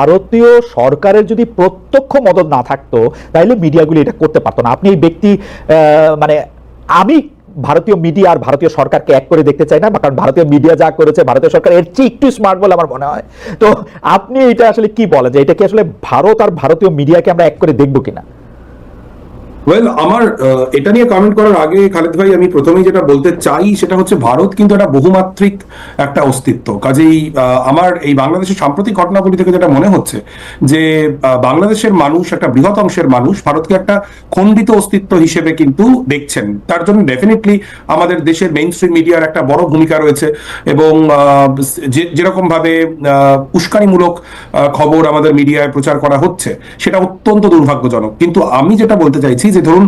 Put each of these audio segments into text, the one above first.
ভারতীয় সরকারের যদি প্রত্যক্ষ মদত না থাকতো তাহলে মিডিয়াগুলি এটা করতে পারতো না। আপনি এই ব্যক্তি মানে আমি ভারতীয় মিডিয়া আর ভারতীয় সরকারকে এক করে দেখতে চাই না, কারণ ভারতীয় মিডিয়া যা করেছে, ভারতীয় সরকার এর চেয়ে একটু স্মার্ট বলে আমার মনে হয়। তো আপনি এটা আসলে কি বলেন যে এটা কি আসলে ভারত আর ভারতীয় মিডিয়াকে আমরা এক করে দেখব কিনা? ওয়েল আমার এটা নিয়ে কমেন্ট করার আগে খালেদ ভাই আমি প্রথমেই যেটা বলতে চাই সেটা হচ্ছে ভারত কিন্তু একটা বহুমাত্রিক একটা অস্তিত্ব। কাজেই আমার এই বাংলাদেশের সাম্প্রতিক ঘটনাগুলি থেকে যেটা মনে হচ্ছে যে বাংলাদেশের মানুষ একটা বৃহৎ অংশের মানুষ ভারতকে একটা খণ্ডিত অস্তিত্ব হিসেবে কিন্তু দেখছেন। তার জন্য ডেফিনেটলি আমাদের দেশের মেইন স্ট্রিম মিডিয়ার একটা বড় ভূমিকা রয়েছে এবং আহ, যে- যেরকম ভাবে আহ, উস্কানিমূলক খবর আমাদের মিডিয়ায় প্রচার করা হচ্ছে সেটা অত্যন্ত দুর্ভাগ্যজনক। কিন্তু আমি যেটা বলতে চাইছি যে ধরুন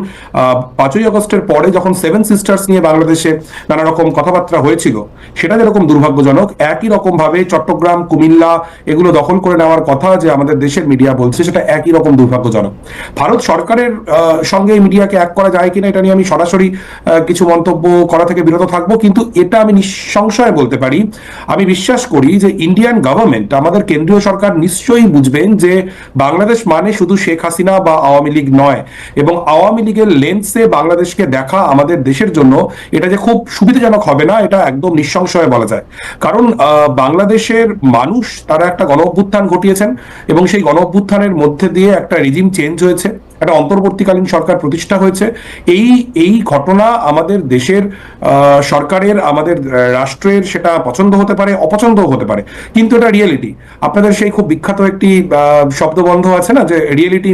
পাঁচই আগস্টের পরে যখন সেভেন সিস্টার্স নিয়ে বাংলাদেশে নানা রকম কথাবার্তা হয়েছিল, সেটা যেরকম দুর্ভাগ্যজনক, একই রকম ভাবে চট্টগ্রাম, কুমিল্লা এগুলো দখল করে নেওয়ার কথা যে আমাদের দেশের মিডিয়া বলছে, সেটা একই রকম দুর্ভাগ্যজনক। ভারত সরকারের সঙ্গে মিডিয়াকে এক করা যায় কিনা এটা নিয়ে আমি সরাসরি কিছু মন্তব্য করা থেকে বিরত থাকব, কিন্তু এটা আমি নিঃসংশয়ে বলতে পারি। আমি বিশ্বাস করি যে ইন্ডিয়ান গভর্নমেন্ট আমাদের কেন্দ্রীয় সরকার নিশ্চয়ই বুঝবেন যে বাংলাদেশ মানে শুধু শেখ হাসিনা বা আওয়ামী লীগ নয়, এবং আওয়ামী লীগের লেন্সে বাংলাদেশকে দেখা আমাদের দেশের জন্য এটা যে খুব সুবিধাজনক হবে না, এটা একদম নিঃসংশয়ে বলা যায়। কারণ বাংলাদেশের মানুষ তারা একটা গণ অভ্যুত্থান ঘটিয়েছেন এবং সেই গণ অভ্যুত্থানের মধ্যে দিয়ে একটা রিজিম চেঞ্জ হয়েছে। একটা অন্তর্বর্তীকালীন সরকার প্রতিষ্ঠা হয়েছে। এই এই ঘটনা আমাদের দেশের সরকারের আমাদের রাষ্ট্রের সেটা পছন্দ হতে পারে অপছন্দ হতে পারে। কিন্তু এটা রিয়েলিটি আপনাদের সেই খুব বিখ্যাত একটি শব্দবন্ধ আছে না যে রিয়েলিটি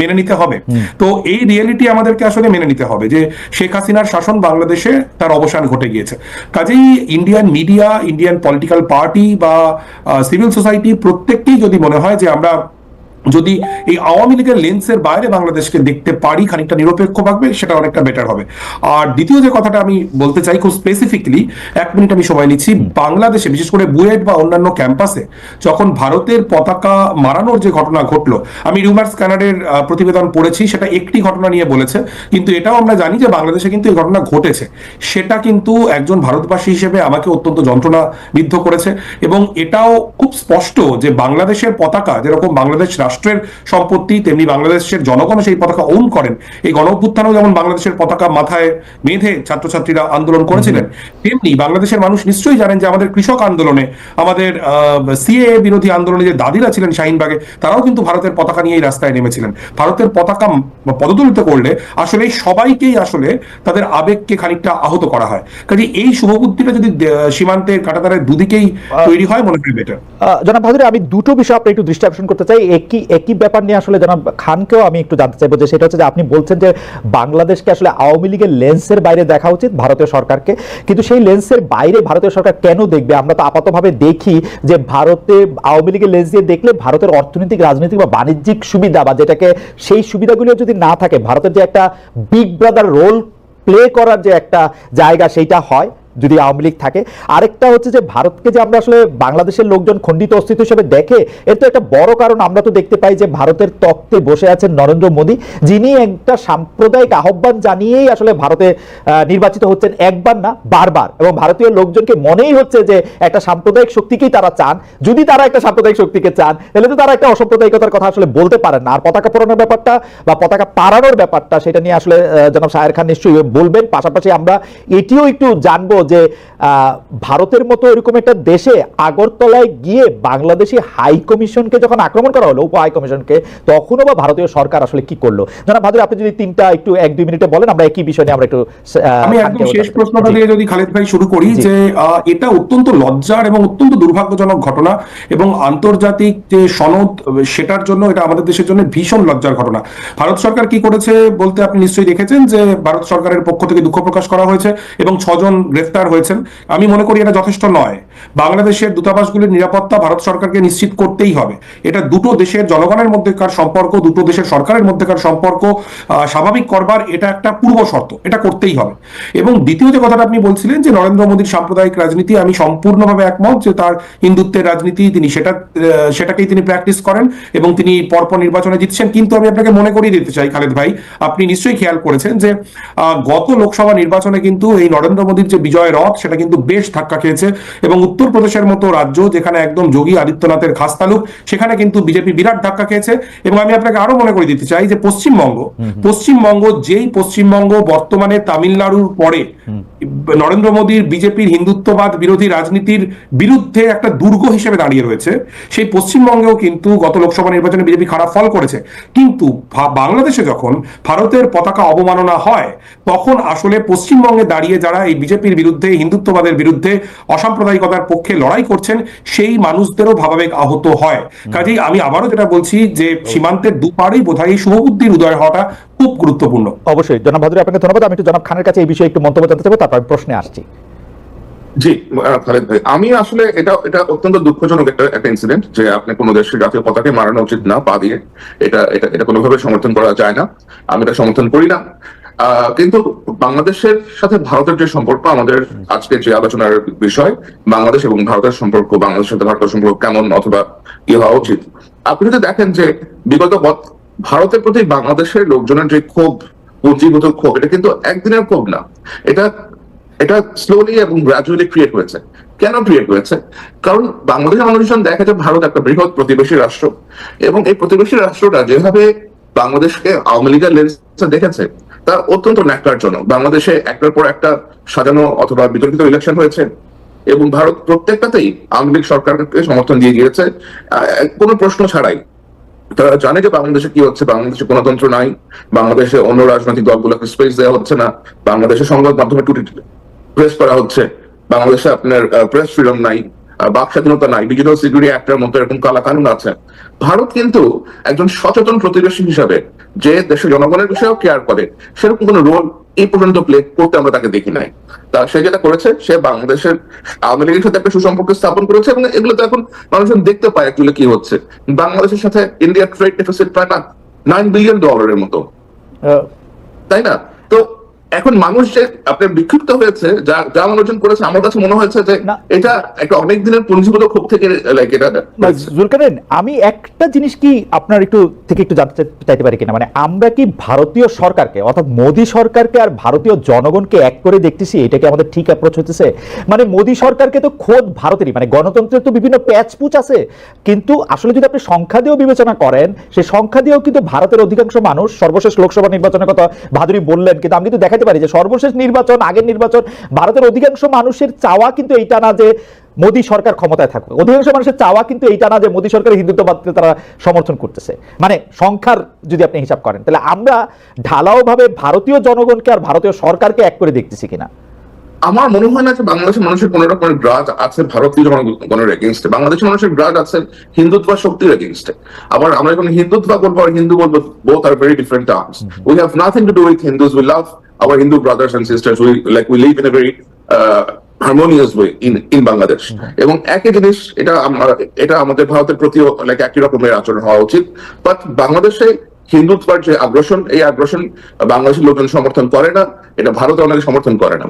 মেনে নিতে হবে। তো এই রিয়েলিটি আমাদেরকে আসলে মেনে নিতে হবে যে শেখ হাসিনার শাসন বাংলাদেশে তার অবসান ঘটে গিয়েছে। কাজেই Indian media Indian political party বা সিভিল সোসাইটি প্রত্যেককেই যদি মনে হয় যে আমরা যদি এই আওয়ামী লীগের লেন্সের বাইরে বাংলাদেশকে দেখতে পারি, খানিকটা নিরপেক্ষ ভাবে, সেটা অনেকটা বেটার হবে। আর দ্বিতীয় যে কথাটা আমি বলতে চাই, খুব স্পেসিফিকলি এক মিনিট আমি সময় নিচ্ছি, বাংলাদেশে, বিশেষ করে বুয়েট বা অন্যান্য ক্যাম্পাসে যখন ভারতের পতাকা মারানোর যে ঘটনা ঘটলো, আমি রিউমার স্ক্যানারের প্রতিবেদন পড়েছি, সেটা একটি ঘটনা নিয়ে বলেছে, কিন্তু এটাও আমরা জানি যে বাংলাদেশে কিন্তু এই ঘটনা ঘটেছে। সেটা কিন্তু একজন ভারতবাসী হিসেবে আমাকে অত্যন্ত যন্ত্রণা বিদ্ধ করেছে এবং এটাও খুব স্পষ্ট যে বাংলাদেশের পতাকা, যেরকম বাংলাদেশ রাষ্ট্রের সম্পত্তি তেমনি বাংলাদেশের জনগণ সেই পতাকা ওন করেন। এই গণ অভ্যুত্থানেও যেমন বাংলাদেশের পতাকা মাথায় বেঁধে ছাত্রছাত্রীরা আন্দোলন করেছিলেন তেমনি বাংলাদেশের মানুষ নিশ্চয়ই জানেন যে আমাদের কৃষক আন্দোলনে আমাদের সিএ বিরোধী আন্দোলনে যে দাদিরা ছিলেন শাহিনবাগে তারাও কিন্তু ভারতের পতাকা নিয়েই রাস্তায় নেমেছিলেন। ভারতের পতাকা পদদলিত করলে আসলে সবাইকেই আসলে তাদের আবেগকে খানিকটা আহত করা হয়। কাজে এই শুভবুদ্ধিটা যদি সীমান্তের কাটাতারের দুদিকেই তৈরি হয় মনে হয় বেটার জনাব ভাদুরী আমি দুটো বিষয় আপনার একটু দৃষ্টি আকর্ষণ করতে চাই। একই একই ব্যাপার নিয়ে আসলে জনাব খানকেও আমি একটু জানতে চাইব যে সেটা হচ্ছে যে আপনি বলছেন যে বাংলাদেশকে আসলে আওয়ামী লীগের লেন্সের বাইরে দেখা উচিত ভারতীয় সরকারকে। কিন্তু সেই লেন্সের বাইরে ভারতীয় সরকার কেন দেখবে? আমরা তো আপাতভাবে দেখি যে ভারতে আওয়ামী লীগের লেন্স দিয়ে দেখলে ভারতের অর্থনৈতিক, রাজনৈতিক বা বাণিজ্যিক সুবিধা বা যেটাকে সেই সুবিধাগুলো যদি না থাকে, ভারতের যে একটা বিগ ব্রাদার রোল প্লে করার যে একটা জায়গা, সেইটা হয়। যদি আওয়ামী লীগ থাকে। আরেকটা হচ্ছে যে ভারতকে যে আমরা আসলে বাংলাদেশের লোকজন খণ্ডিত অস্তিত্ব হিসেবে দেখে, এর তো একটা বড় কারণ আমরা তো দেখতে পাই যে ভারতের তত্ত্বে বসে আছেন নরেন্দ্র মোদী। যিনি একটা সাম্প্রদায়িক আহ্বান জানিয়েই আসলে ভারতে নির্বাচিত হচ্ছেন একবার না, বারবার। এবং ভারতীয় লোকজনকে মনেই হচ্ছে যে একটা সাম্প্রদায়িক শক্তিকেই তারা চান। যদি তারা একটা সাম্প্রদায়িক শক্তিকে চান, তাহলে তো তারা একটা অসাম্প্রদায়িকতার কথা আসলে বলতে পারেন না। আর পতাকা পোড়ানোর ব্যাপারটা বা পতাকা পাড়ানোর ব্যাপারটা, সেটা নিয়ে আসলে জনাব শাহের খান নিশ্চয়ই বলবেন। পাশাপাশি আমরা এটিও একটু জানব যে ভারতের মতো এরকম একটা দেশে আগরতলায় গিয়ে বাংলাদেশি হাই কমিশনকে যখন আক্রমণ করা হলো উপ হাই কমিশনকে তখনও বা ভারতীয় সরকার আসলে কি করল? জনাব ভাদুরী আপনি যদি তিনটা একটু এক দুই মিনিটে বলেন আমরা একই বিষয় নিয়ে আমরা একটু আমি একদম শেষ প্রশ্নটা দিয়ে যদি খালেদ ভাই শুরু করি যে এটা অত্যন্ত লজ্জার এবং অত্যন্ত দুর্ভাগ্যজনক ঘটনা এবং আন্তর্জাতিক যে সনদ সেটার জন্য এটা আমাদের দেশের জন্য ভীষণ লজ্জার ঘটনা। ভারত সরকার কি করেছে বলতে আপনি নিশ্চয়ই দেখেছেন যে ভারত সরকারের পক্ষ থেকে দুঃখ প্রকাশ করা হয়েছে এবং ছজন গ্রেফতার হয়েছেন, আমি মনে করি এটা যথেষ্ট নয়। বাংলাদেশের দূতাবাসগুলির নিরাপত্তা ভারত সরকারকে নিশ্চিত করতেই হবে। এটা দুটো দেশের জনগণের মধ্যেকার সম্পর্ক, দুটো দেশের সরকারের মধ্যেকার সম্পর্ক স্বাভাবিক করবার এটা একটা পূর্ব শর্ত, এটা করতেই হবে। এবং দ্বিতীয় যে কথাটা আপনি বলছিলেন যে নরেন্দ্র মোদীর সাম্প্রদায়িক রাজনীতি, আমি সম্পূর্ণভাবে একমত যে তার হিন্দুত্বের রাজনীতি তিনি সেটা সেটাকেই তিনি প্র্যাকটিস করেন এবং তিনি পরপর নির্বাচনে জিতছেন। কিন্তু আমি আপনাকে মনে করিয়ে দিতে চাই, খালেদ ভাই, আপনি নিশ্চয়ই খেয়াল করেছেন যে গত লোকসভা নির্বাচনে কিন্তু এই নরেন্দ্র মোদীর যে বিজয় বিজয় রথ সেটা কিন্তু বেশ ধাক্কা খেয়েছে। এবং উত্তরপ্রদেশের মতো রাজ্য যেখানে একদম যোগী আদিত্যনাথের খাসতালুক সেখানে কিন্তু বিজেপি বিরাট ধাক্কা খেয়েছে। এবং আমি আপনাকে আরও মনে করে দিতে চাই যে পশ্চিমবঙ্গ পশ্চিমবঙ্গ যেই পশ্চিমবঙ্গ বর্তমানে তামিলনাড়ুর পরে নরেন্দ্র মোদীর বিজেপির হিন্দুত্ববাদ বিরোধী রাজনীতির বিরুদ্ধে একটা দুর্গ হিসেবে দাঁড়িয়ে রয়েছে সেই পশ্চিমবঙ্গেও কিন্তু গত লোকসভা নির্বাচনে বিজেপি খারাপ ফল করেছে। কিন্তু বাংলাদেশে যখন ভারতের পতাকা অবমাননা হয় তখন আসলে পশ্চিমবঙ্গে দাঁড়িয়ে যারা এই বিজেপির বিরুদ্ধে হিন্দুত্ববাদের বিরুদ্ধে অসাম্প্রদায়িকতার পক্ষে লড়াই করছেন সেই মানুষদেরও ভাবাবেগ আহত হয়। কাজেই আমি আবারও যেটা বলছি যে সীমান্তের দুপারেই বোধহয় এই শুভবুদ্ধির উদয় হওয়াটা খুব গুরুত্বপূর্ণ। অবশ্যই। জনাব ভাদুরী আপনাকে ধন্যবাদ। আমি একটু জনাব খানের কাছে এই বিষয়ে একটু মন্তব্য জানতে চাইব তারপর প্রশ্নে আসছি। জি আহ, খালেদ ভাই আমি আসলে এটা এটা অত্যন্ত দুঃখজনক একটা একটা ইনসিডেন্ট যে আপনি কোনো দেশের জাতীয় পতাকে মারানো উচিত না পা দিয়ে। এটা এটা এটা কোনোভাবে সমর্থন করা যায় না। আমি এটা সমর্থন করি না। কিন্তু বাংলাদেশের সাথে ভারতের যে সম্পর্ক, আমাদের আজকে যে আলোচনার বিষয়, বাংলাদেশ এবং ভারতের সম্পর্ক, বাংলাদেশের সাথে ভারতের সম্পর্ক কেমন অথবা কি হওয়া উচিত? আপনি যদি দেখেন যে বিগত ভারতের প্রতি বাংলাদেশের লোকজনের যে ক্ষোভ পুঁজিগত ক্ষোভ, এটা কিন্তু একদিনের ক্ষোভ না। এটা এটা স্লোলি এবং গ্রাজুয়ালি ক্রিয়েট হয়েছে। কেন ক্রিয়েট হয়েছে? কারণ বাংলাদেশের মানুষজন দেখে যে ভারত একটা বৃহৎ প্রতিবেশী রাষ্ট্র এবং এই প্রতিবেশী রাষ্ট্রটা যেভাবে বাংলাদেশকে আওয়ামী লীগের দেখেছে তা অত্যন্ত ন্যাক্কারজনক। বাংলাদেশে একটার পর একটা সাজানো অথবা বিতর্কিত ইলেকশন হয়েছে এবং ভারত প্রত্যেকটাতেই আওয়ামী লীগ সরকারকে সমর্থন দিয়ে গিয়েছে। কোনো প্রশ্ন ছাড়াই। তারা জানে যে বাংলাদেশে কি হচ্ছে, বাংলাদেশে গণতন্ত্র নাই, বাংলাদেশে অন্য রাজনৈতিক দলগুলোকে স্পেস দেওয়া হচ্ছে না, বাংলাদেশে সংবাদ মাধ্যমে টুটি প্রেস করা হচ্ছে, বাংলাদেশে আপনার প্রেস ফ্রিডম নাই। বাক স্বাধীনতা নাই ডিজিটাল সিকিউরিটি অ্যাক্টের মতো এরকম কালা কানুন আছে। ভারত কিন্তু একজন সচেতন প্রতিবেশী হিসাবে যে দেশের জনগণের বিষয়েও কেয়ার করে সেরকম কোনো রোল এই পর্যন্ত প্লে করতে আমরা তাকে দেখি নাই। তা সে যেটা করেছে সে বাংলাদেশের আওয়ামী লীগের সাথে একটা সুসম্পর্ক স্থাপন করেছে এবং এগুলো তো এখন মানুষজন দেখতে পায় অ্যাকচুয়ালি কি হচ্ছে। বাংলাদেশের সাথে ইন্ডিয়ার ট্রেড ডেফিসিট প্রায় নাইন বিলিয়ন ডলারের মতো। তাই না? এখন মানুষ যে আপনার বিক্ষিপ্ত হয়েছে যা যা মানুষজন করেছে আমার কাছে মনে হয়েছে যে এটা একটা অনেক দিনের পুঞ্জীভূত ক্ষোভ থেকে লাইক এটা না, জুলকারনাইন আমি একটা জিনিস কি আপনার একটু থেকে একটু জানতে চাইতে পারি কিনা? মানে আমরা কি ভারতীয় সরকারকে অর্থাৎ মোদী সরকারকে আর ভারতীয় জনগণকে এক করে দেখতেছি? এটা কি আমাদের ঠিক অ্যাপ্রোচ হতেছে মানে মোদী সরকারকে তো খোদ ভারতেরই মানে গণতন্ত্রের তো বিভিন্ন প্যাচপুচ আছে। কিন্তু আসলে যদি আপনি সংখ্যা দিয়েও বিবেচনা করেন সেই সংখ্যা দিয়েও কিন্তু ভারতের অধিকাংশ মানুষ সর্বশেষ লোকসভা নির্বাচনের কথা ভাদুরী বললেন কিন্তু আমি কিন্তু দেখাতে পারি যে সর্বশেষ নির্বাচন আগের নির্বাচন ভারতের অধিকাংশ মানুষের চাওয়া কিন্তু এইটা না যে মোদী সরকার ক্ষমতায় থাকুক। অধিকাংশ মানুষের চাওয়া কিন্তু এইটা না যে মোদী সরকারের হিন্দুত্ববাদকে তারা সমর্থন করতেছে। মানে সংখ্যার যদি আপনি হিসাব করেন তাহলে আমরা ঢালাও ভাবে ভারতীয় জনগণকে আর ভারতীয় সরকারকে এক করে দেখতেছি কিনা? আমার মনে হয় না যে বাংলাদেশের মানুষের কোন রকমের গ্রাজ আছে ভারতীয় জনগণের এগেনস্টে বাংলাদেশের মানুষের গ্রাজ আছে হিন্দুত্ব শক্তির এগেনস্টে আবার আমরা যখন হিন্দুত্ব বলব আর হিন্দু বলব both are very different terms we have nothing to do with Hindus we love our Hindu brothers and we we like we live a very uh, harmonious way in in Bangladesh এবং একই জিনিস এটা এটা আমাদের ভারতের প্রতিও like একই রকমের আচরণ হওয়া উচিত। বাট বাংলাদেশে হিন্দুত্বের যে আগ্রাসন এই আগ্রাসন বাংলাদেশের লোকজন সমর্থন করে না এটা ভারত অনেকে সমর্থন করে না।